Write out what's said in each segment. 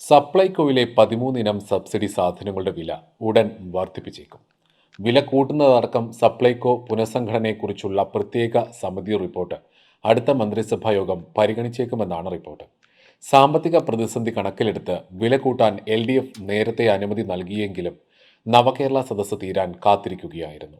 സപ്ലൈകോയിലെ പതിമൂന്നിനം subsidy സാധനങ്ങളുടെ വില ഉടൻ വർദ്ധിപ്പിച്ചേക്കും. വില കൂട്ടുന്നതടക്കം സപ്ലൈകോ പുനഃസംഘടനയെക്കുറിച്ചുള്ള പ്രത്യേക സമിതി റിപ്പോർട്ട് അടുത്ത മന്ത്രിസഭാ യോഗം പരിഗണിച്ചേക്കുമെന്നാണ് റിപ്പോർട്ട്. സാമ്പത്തിക പ്രതിസന്ധി കണക്കിലെടുത്ത് വില കൂട്ടാൻ എൽ ഡി എഫ് നേരത്തെ അനുമതി നൽകിയെങ്കിലും നവകേരള സദസ്സ് തീരാൻ കാത്തിരിക്കുകയായിരുന്നു.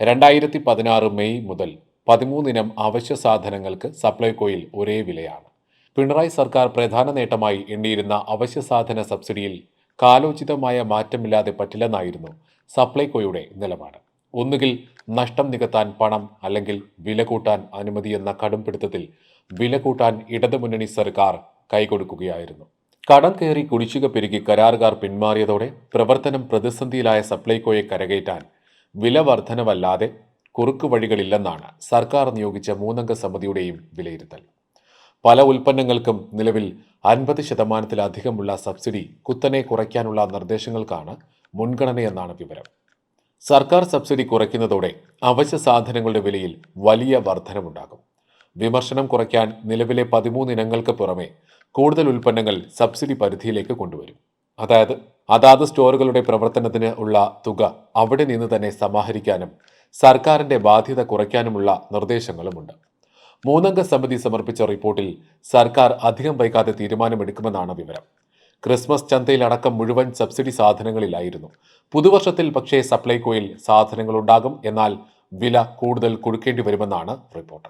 രണ്ടായിരത്തി പതിനാറ് മെയ് മുതൽ പതിമൂന്നിനം അവശ്യ സാധനങ്ങൾക്ക് സപ്ലൈകോയിൽ ഒരേ വിലയാണ്. പിണറായി സർക്കാർ പ്രധാന നേട്ടമായി എണ്ണിയിരുന്ന അവശ്യ സാധന സബ്സിഡിയിൽ കാലോചിതമായ മാറ്റമില്ലാതെ പറ്റില്ലെന്നായിരുന്നു സപ്ലൈകോയുടെ നിലപാട്. ഒന്നുകിൽ നഷ്ടം നികത്താൻ പണം അല്ലെങ്കിൽ വില കൂട്ടാൻ അനുമതി എന്ന കടുംപിടുത്തത്തിൽ വില കൂട്ടാൻ ഇടതുമുന്നണി സർക്കാർ കൈകൊടുക്കുകയായിരുന്നു. കടം കയറി കുടിശ്ശിക പെരുകി കരാറുകാർ പിന്മാറിയതോടെ പ്രവർത്തനം പ്രതിസന്ധിയിലായ സപ്ലൈകോയെ കരകയറ്റാൻ വില വർധനവല്ലാതെ കുറുക്കു വഴികളില്ലെന്നാണ് സർക്കാർ നിയോഗിച്ച മൂന്നംഗ സമിതിയുടെയും വിലയിരുത്തൽ. പല ഉൽപ്പന്നങ്ങൾക്കും നിലവിൽ അൻപത് ശതമാനത്തിലധികമുള്ള സബ്സിഡി കുത്തനെ കുറയ്ക്കാനുള്ള നിർദ്ദേശങ്ങൾക്കാണ് മുൻഗണനയെന്നാണ് വിവരം. സർക്കാർ സബ്സിഡി കുറയ്ക്കുന്നതോടെ അവശ്യ സാധനങ്ങളുടെ വിലയിൽ വലിയ വർധനമുണ്ടാകും. വിമർശനം കുറയ്ക്കാൻ നിലവിലെ പതിമൂന്ന് ഇനങ്ങൾക്ക് പുറമെ കൂടുതൽ ഉൽപ്പന്നങ്ങൾ സബ്സിഡി പരിധിയിലേക്ക് കൊണ്ടുവരും. അതായത് അതാത് സ്റ്റോറുകളുടെ പ്രവർത്തനത്തിന് ഉള്ള തുക അവിടെ നിന്ന് തന്നെ സമാഹരിക്കാനും സർക്കാരിന്റെ ബാധ്യത കുറയ്ക്കാനുമുള്ള നിർദ്ദേശങ്ങളുമുണ്ട്. മൂന്നംഗ സമിതി സമർപ്പിച്ച റിപ്പോർട്ടിൽ സർക്കാർ അധികം വൈകാതെ തീരുമാനമെടുക്കുമെന്നാണ് വിവരം. ക്രിസ്മസ് ചന്തയിലടക്കം മുഴുവൻ സബ്സിഡി സാധനങ്ങളിലായിരുന്നു. പുതുവർഷത്തിൽ പക്ഷേ സപ്ലൈകോയിൽ സാധനങ്ങളുണ്ടാകും എന്നാൽ വില കൂടുതൽ കൊടുക്കേണ്ടി വരുമെന്നാണ് റിപ്പോർട്ട്.